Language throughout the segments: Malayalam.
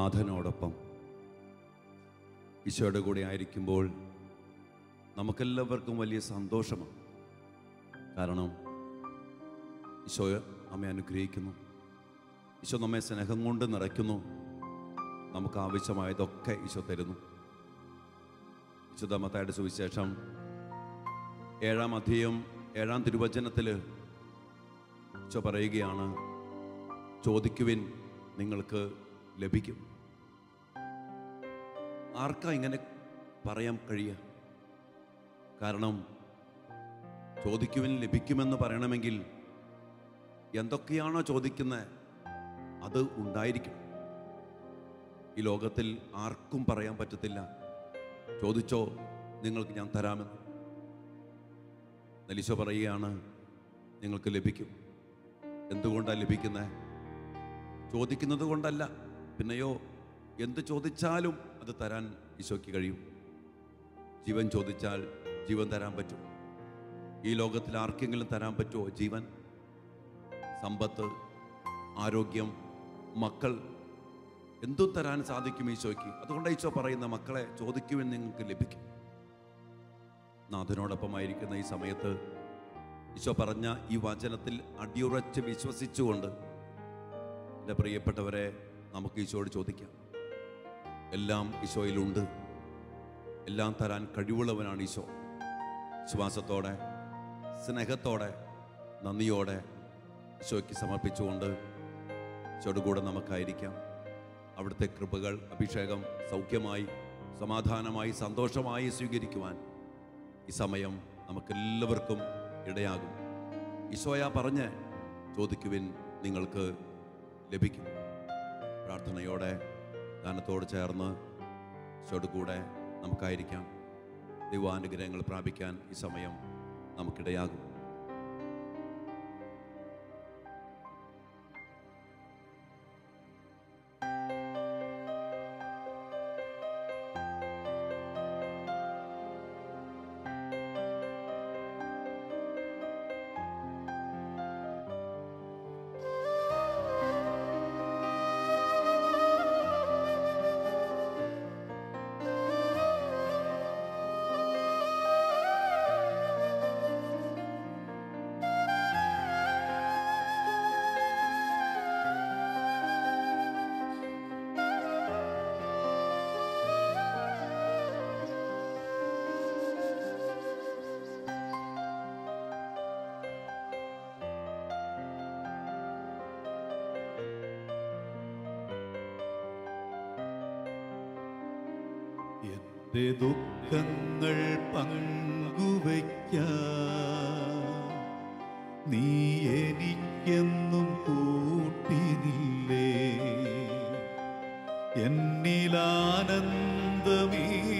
നാഥനോടൊപ്പം ഈശോയുടെ കൂടെ ആയിരിക്കുമ്പോൾ നമുക്കെല്ലാവർക്കും വലിയ സന്തോഷമാണ്. കാരണം ഈശോ നമ്മെ അനുഗ്രഹിക്കുന്നു. ഈശോ നമ്മെ സ്നേഹം കൊണ്ട് നിറയ്ക്കുന്നു. നമുക്ക് ആവശ്യമായതൊക്കെ ഈശോ തരുന്നു. വിശുദ്ധമത്തായുടെ സുവിശേഷം ഏഴാം അധ്യയം ഏഴാം തിരുവചനത്തിൽ ഈശോ പറയുകയാണ് ചോദിക്കുവിൻ നിങ്ങൾക്ക് ലഭിക്കും. ആർക്കാ ഇങ്ങനെ പറയാൻ കഴിയുക? കാരണം ചോദിക്കുവിൻ ലഭിക്കുമെന്ന് പറയണമെങ്കിൽ എന്തൊക്കെയാണോ ചോദിക്കുന്നത് അത് ഉണ്ടായിരിക്കും ഈ ലോകത്തിൽ ആർക്കും പറയാൻ പറ്റത്തില്ല. ചോദിച്ചോ നിങ്ങൾക്ക് ഞാൻ തരാമെന്ന്. നലിശോ പറയുകയാണ് നിങ്ങൾക്ക് ലഭിക്കും. എന്തുകൊണ്ടാണ് ലഭിക്കുന്നത് ചോദിക്കുന്നത് കൊണ്ടല്ല. പിന്നെയോ എന്ത് ചോദിച്ചാലും അത് തരാൻ ഈശോയ്ക്ക് കഴിയും. ജീവൻ ചോദിച്ചാൽ ജീവൻ തരാൻ പറ്റും. ഈ ലോകത്തിൽ ആർക്കെങ്കിലും തരാൻ പറ്റുമോ ജീവൻ? സമ്പത്ത് ആരോഗ്യം മക്കൾ. എന്തു തരാൻ സാധിക്കും ഈശോയ്ക്ക്. അതുകൊണ്ട് ഈശോ പറയുന്ന മക്കളെ ചോദിക്കുവാൻ നിങ്ങൾക്ക് ലഭിക്കും. നാഥനോടൊപ്പമായിരിക്കുന്ന ഈ സമയത്ത് ഈശോ പറഞ്ഞ ഈ വചനത്തിൽ അടിയുറച്ച് വിശ്വസിച്ചുകൊണ്ട് എന്റെ പ്രിയപ്പെട്ടവരെ നമുക്ക് ഈശോയോട് ചോദിക്കാം. എല്ലാം ഈശോയിലുണ്ട്. എല്ലാം തരാൻ കഴിവുള്ളവനാണ് ഈശോ. വിശ്വാസത്തോടെ സ്നേഹത്തോടെ നന്ദിയോടെ ഈശോയ്ക്ക് സമർപ്പിച്ചുകൊണ്ട് ഈശോയുടെ കൂടെ നമുക്കായിരിക്കാം. അവിടുത്തെ കൃപകൾ അഭിഷേകം സൗഖ്യമായി സമാധാനമായി സന്തോഷമായി സ്വീകരിക്കുവാൻ ഈ സമയം നമുക്കെല്ലാവർക്കും ഇടയാകും. ഈശോയ പറഞ്ഞ് ചോദിക്കുവിൻ നിങ്ങൾക്ക് ലഭിക്കും. പ്രാർത്ഥനയോടെ ദാനത്തോട് ചേർന്ന് ഈശോയുടെ കൂടെ നമുക്കായിരിക്കാം. ദൈവാനുഗ്രഹങ്ങൾ പ്രാപിക്കാൻ ഈ സമയം നമുക്കിടയാകും. എന്റെ ദുഃഖങ്ങൾ പങ്കുവയ്ക്ക. നീ എനിക്കെന്നും കൂട്ടിനില്ലേ. എന്നിലാനന്ദമീറിടുമ്പോ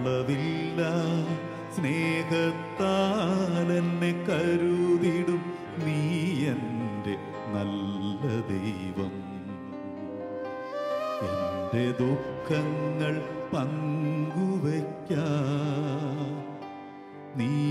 അളവില്ല സ്നേഹത്താലെന്നെ കരുതിടും. നീ എന്റെ നല്ല ദൈവം. എന്റെ ദുഃഖങ്ങൾ പങ്കുവയ്ക്ക. നീ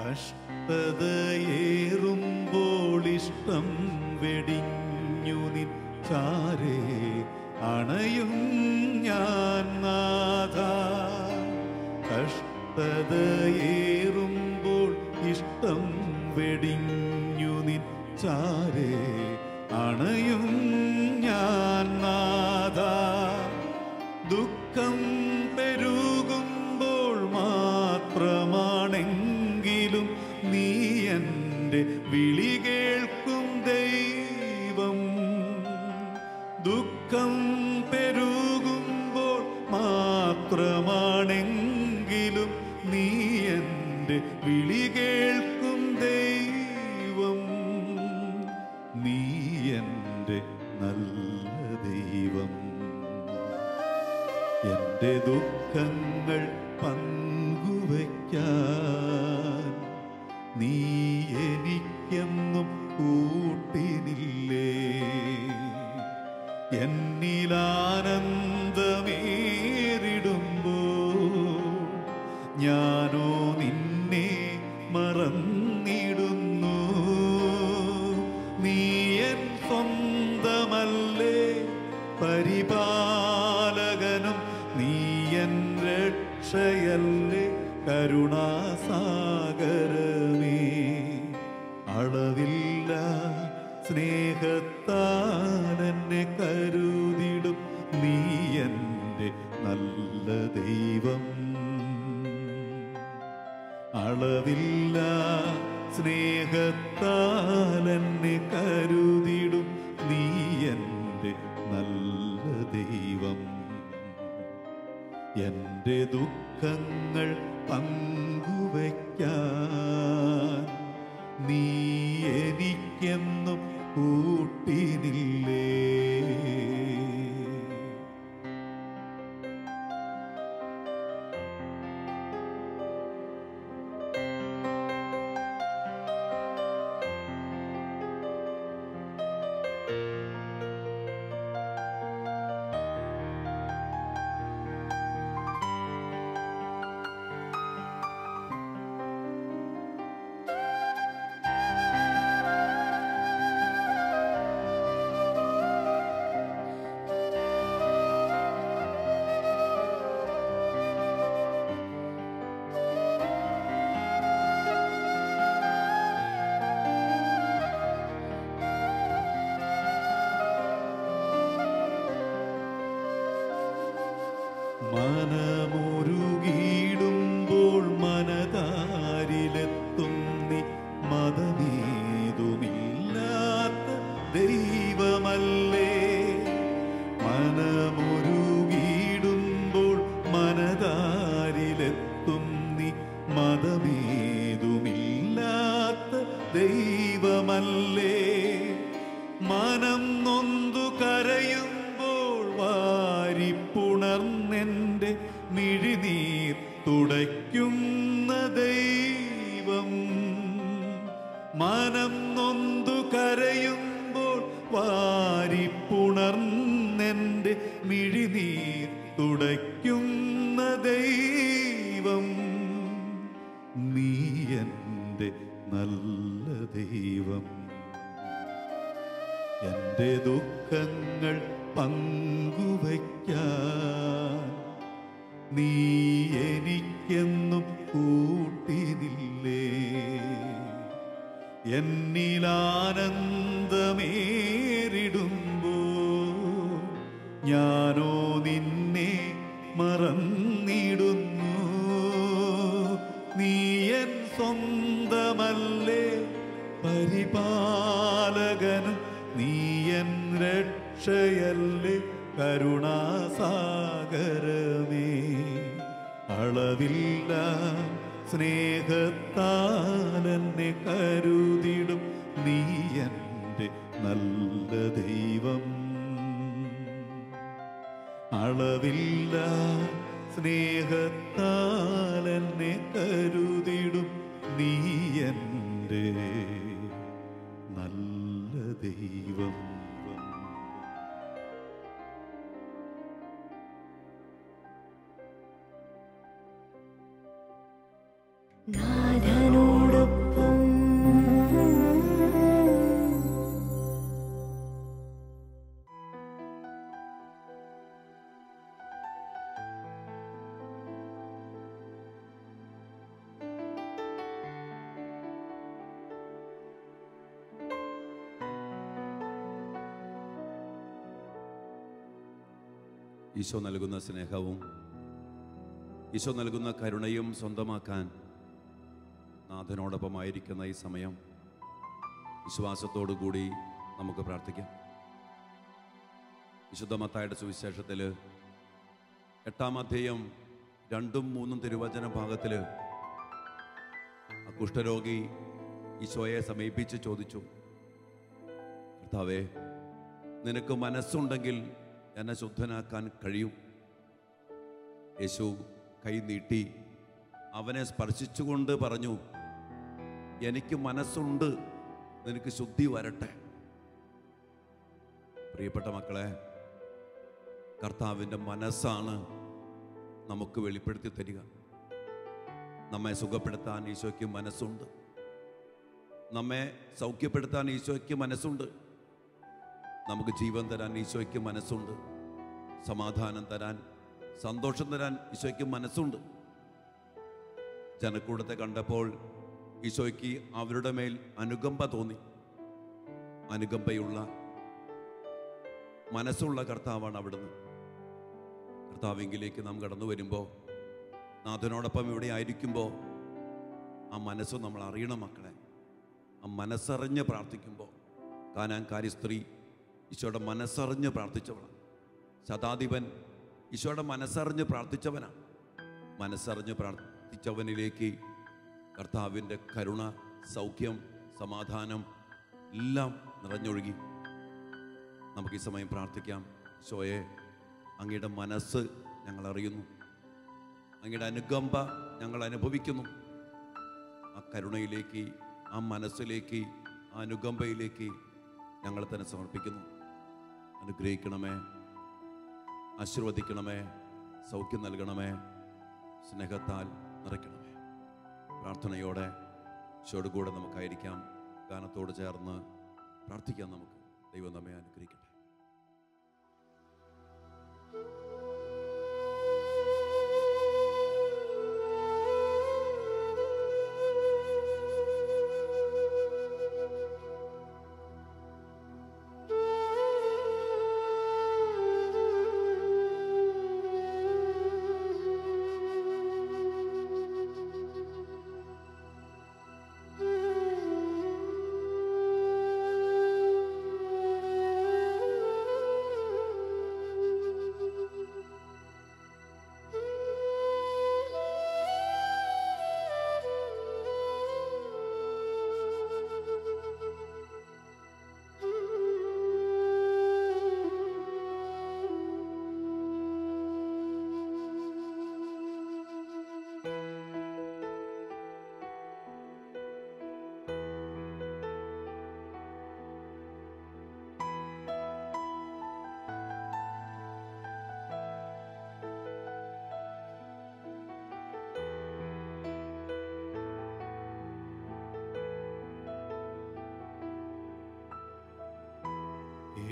കഷ്ടതയേറുമ്പോൾ ഇഷ്ടം വെടിഞ്ഞു നിൻ ചാരേ അണയും ഞാൻ നാഥ. കഷ്ടതയേറുമ്പോൾ ഇഷ്ടം വെടിഞ്ഞു കേൾക്കും ദൈവം. ദുഃഖം പെരുകുമ്പോൾ മാത്രമാണെങ്കിലും നീ എന്റെ വിളി കേൾക്കും ദൈവം. നീ എന്റെ നല്ല ദൈവം. എന്റെ ദുഃഖങ്ങൾ പരിപാലകനും നീ എൻ രക്ഷയല്ലേ കരുണാസാഗരമേ. അളവില്ല സ്നേഹത്താനെന്നെ കരുതിടും നീ എന്റെ നല്ല ദൈവം. അളവില്ല സ്നേഹത്താൽ തുടയ്ക്കുന്ന ദൈവം മനം നൊന്തു കരയുമ്പോൾ വാരിപ്പുണർന്നെന്റെ മിഴിനീർ തുടയ്ക്കുന്ന ദൈവം നീ എന്റെ നല്ല ദൈവം. എന്റെ ദുഃഖങ്ങൾ പങ്കുവയ്ക്കാൻ നീ എനിക്കെന്നും കൂട്ടിനില്ലേ? എന്നിലാനന്ദമേറിടുമ്പോ ഞാനോ നിന്നെ മറന്നിടുന്നു. നീ എൻ സ്വന്തമല്ലേ? പരിപാലകനും നീ എൻ രക്ഷയല്ലേ? കരുണാസാഗരമേ അളവില്ല സ്നേഹത്താലെന്നെ കരുതിടും. നീ എന്റെ നല്ല ദൈവം. അളവില്ല സ്നേഹത്താലെന്നെ കരുതിടും. നീ എന്റെ നല്ല ദൈവം. ഈശോ നൽകുന്ന സ്നേഹവും ഈശോ നൽകുന്ന കരുണയും സ്വന്തമാക്കാൻ നാഥനോടൊപ്പമായിരിക്കുന്ന ഈ സമയം വിശ്വാസത്തോടു കൂടി നമുക്ക് പ്രാർത്ഥിക്കാം. വിശുദ്ധ മത്തായുടെ സുവിശേഷത്തിൽ എട്ടാം അധ്യയം രണ്ടും മൂന്നും തിരുവചന ഭാഗത്തിൽ കുഷ്ഠരോഗി ഈശോയെ സമീപിച്ച് ചോദിച്ചു കർത്താവേ നിനക്ക് മനസ്സുണ്ടെങ്കിൽ എന്നെ ശുദ്ധനാക്കാൻ കഴിയും. യേശു കൈ നീട്ടി അവനെ സ്പർശിച്ചുകൊണ്ട് പറഞ്ഞു എനിക്ക് മനസ്സുണ്ട്. നിനക്ക് ശുദ്ധി വരട്ടെ. പ്രിയപ്പെട്ട മക്കളെ കർത്താവിന്റെ മനസ്സാണ് നമുക്ക് വെളിപ്പെടുത്തി തരിക. നമ്മെ സുഖപ്പെടുത്താൻ ഈശോയ്ക്ക് മനസ്സുണ്ട്. നമ്മെ സൗഖ്യപ്പെടുത്താൻ ഈശോയ്ക്ക് മനസ്സുണ്ട്. നമുക്ക് ജീവൻ തരാൻ ഈശോയ്ക്ക് മനസ്സുണ്ട്. സമാധാനം തരാൻ സന്തോഷം തരാൻ ഈശോയ്ക്ക് മനസ്സുണ്ട്. ജനക്കൂടത്തെ കണ്ടപ്പോൾ ഈശോയ്ക്ക് അവരുടെ മേൽ അനുകമ്പ തോന്നി. അനുകമ്പയുള്ള മനസ്സുള്ള കർത്താവാണ് അവിടുന്ന്. കർത്താവിങ്കിലേക്ക് നാം കടന്നു വരുമ്പോൾ നാഥനോടൊപ്പം ഇവിടെ ആയിരിക്കുമ്പോൾ ആ മനസ്സ് നമ്മൾ അറിയണം മക്കളെ. ആ മനസ്സറിഞ്ഞ് പ്രാർത്ഥിക്കുമ്പോൾ കാനാൻകാരി സ്ത്രീ ഈശോയുടെ മനസ്സറിഞ്ഞ് പ്രാർത്ഥിച്ചവളാണ്. ശതാധിപൻ ഈശോയുടെ മനസ്സറിഞ്ഞ് പ്രാർത്ഥിച്ചവനാണ്. മനസ്സറിഞ്ഞ് പ്രാർത്ഥിച്ചവനിലേക്ക് കർത്താവിന്റെ കരുണ സൗഖ്യം സമാധാനം എല്ലാം നിറഞ്ഞൊഴുകി. നമുക്ക് ഈ സമയം പ്രാർത്ഥിക്കാം. ഈശോയെ അങ്ങയുടെ മനസ്സ് ഞങ്ങൾ അറിയുന്നു അങ്ങയുടെ അനുകമ്പ ഞങ്ങൾ അനുഭവിക്കുന്നു. ആ കരുണയിലേക്ക് ആ മനസ്സിലേക്ക് ആ അനുകമ്പയിലേക്ക് ഞങ്ങൾ തന്നെ സമർപ്പിക്കുന്നു. അനുഗ്രഹിക്കണമേ ആശീർവദിക്കണമേ സൗഖ്യം നൽകണമേ സ്നേഹത്താൽ നിറയ്ക്കണമേ പ്രാർത്ഥനയോടെ ഈശോട് കൂടെ നമുക്കായിരിക്കാം. ഗാനത്തോട് ചേർന്ന് പ്രാർത്ഥിക്കാം നമുക്ക്. ദൈവം നമ്മെ അനുഗ്രഹിക്കട്ടെ.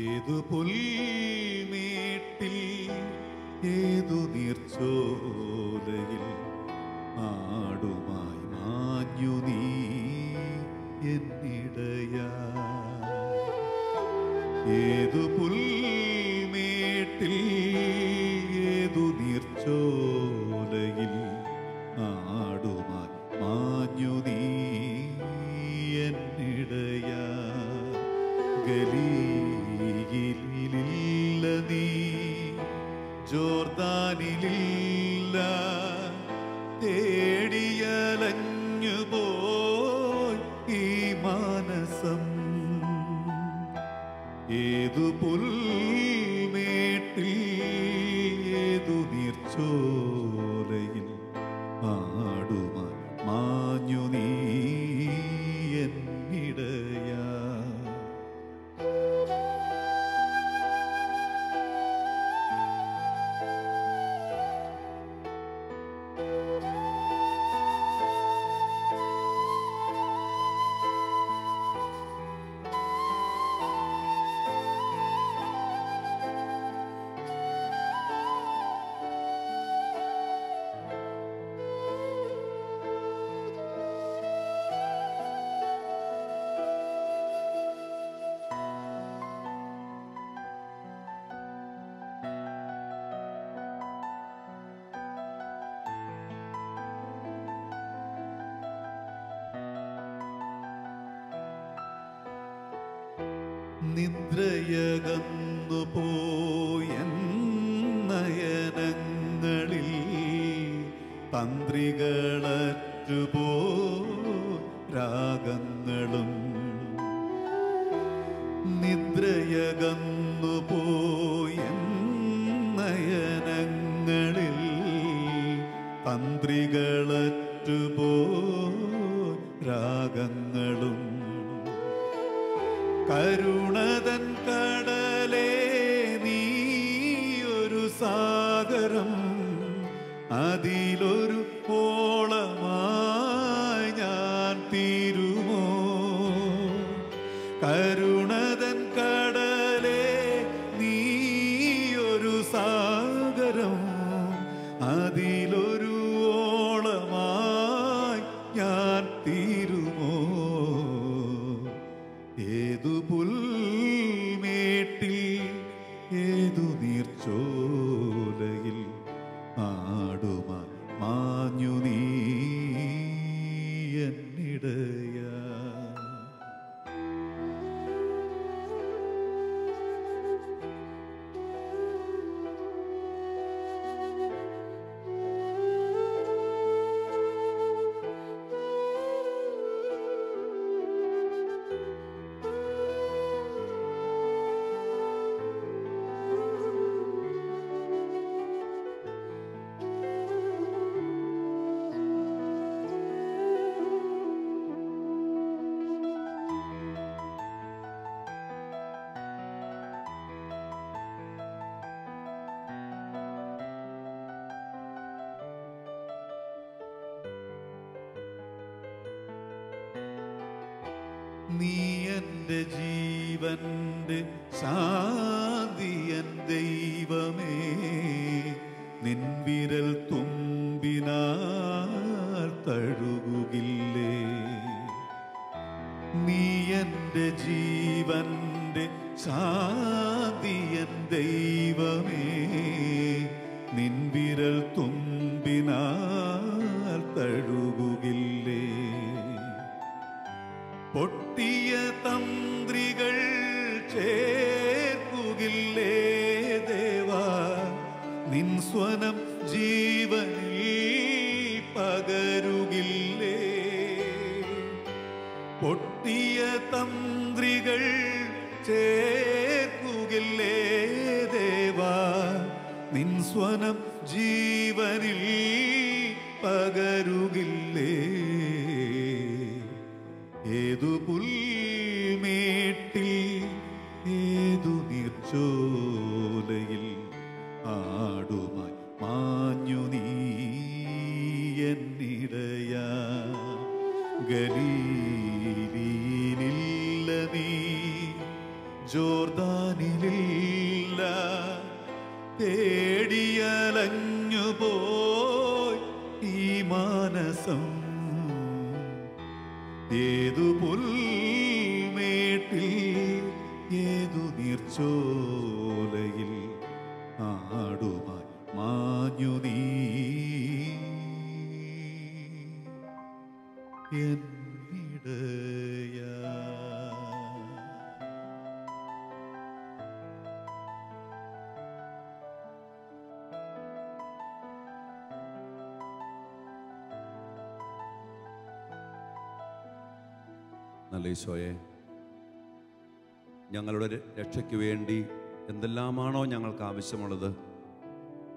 ഏതു പുൽമേട്ടിൽ ഏതു നീർച്ചോലയിൽ ആടുമായി മാഞ്ഞു നീ എന്നിടയ. ഏതു പുൽമേട്ടിൽ നിദ്രയകന്നു പോയൻ നയനങ്ങളിൽ തന്ത്രികളറ്റുപോ രാഗങ്ങളും നിദ്രയകന്നു പോയൻ നയനങ്ങളിൽ തന്ത്രികളറ്റുപോ രാഗങ്ങളും കരുണതൻ കടലേ സാഗരം അതിലൊരു ജീവന്റെ ശാന്തിയൻ ദൈവമേ നിൻ വിരൽ തുമ്പിനാൽ തഴുകുകില്ലേ? നീ എന്റെ ജീവന്റെ ശാന്തിയൻ ദൈവമേ നീർച്ചോലയിൽ ആടുമായി നല്ല ഞങ്ങളുടെ രക്ഷയ്ക്ക് വേണ്ടി എന്തെല്ലാമാണോ ഞങ്ങൾക്ക് ആവശ്യമുള്ളത്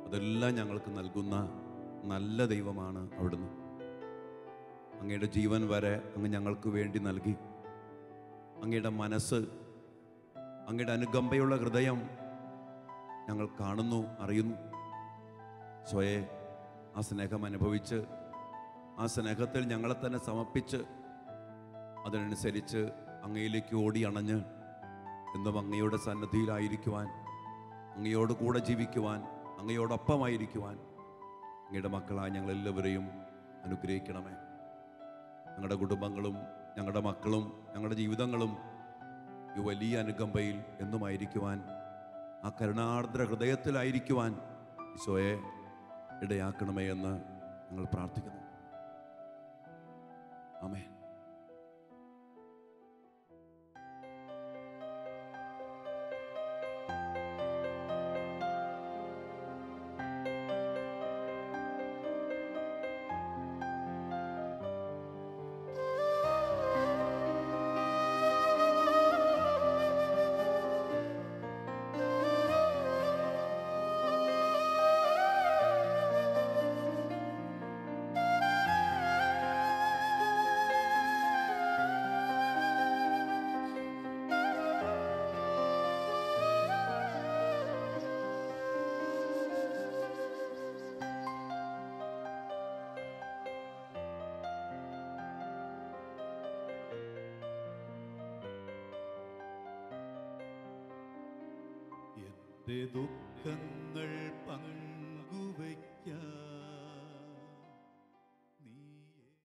അതെല്ലാം ഞങ്ങൾക്ക് നൽകുന്ന നല്ല ദൈവമാണ് അവിടുന്ന്. അങ്ങയുടെ ജീവൻ വരെ അങ്ങ് ഞങ്ങൾക്ക് വേണ്ടി നൽകി. അങ്ങയുടെ മനസ്സ് അങ്ങയുടെ അനുകമ്പയുള്ള ഹൃദയം ഞങ്ങൾ കാണുന്നു അറിയുന്നു. സ്വയെ ആ സ്നേഹം അനുഭവിച്ച് ആ സ്നേഹത്തിൽ ഞങ്ങളെ തന്നെ സമർപ്പിച്ച് അതിനനുസരിച്ച് അങ്ങയിലേക്ക് ഓടി അണഞ്ഞ് എന്നും അങ്ങയുടെ സന്നദ്ധിയിലായിരിക്കുവാൻ അങ്ങയോട് കൂടെ ജീവിക്കുവാൻ അങ്ങയോടൊപ്പമായിരിക്കുവാൻ അങ്ങയുടെ മക്കളായ ഞങ്ങളെല്ലാവരെയും അനുഗ്രഹിക്കണമേ. ഞങ്ങളുടെ കുടുംബങ്ങളും ഞങ്ങളുടെ മക്കളും ഞങ്ങളുടെ ജീവിതങ്ങളും ഈ വലിയ അനുകമ്പയിൽ എന്നുമായിരിക്കുവാൻ ആ കരുണാർദ്ര ഹൃദയത്തിലായിരിക്കുവാൻ ഈശോയെ ഇടയാക്കണമേ എന്ന് ഞങ്ങൾ പ്രാർത്ഥിക്കുന്നു. ആമേ 내 독한 날 빵을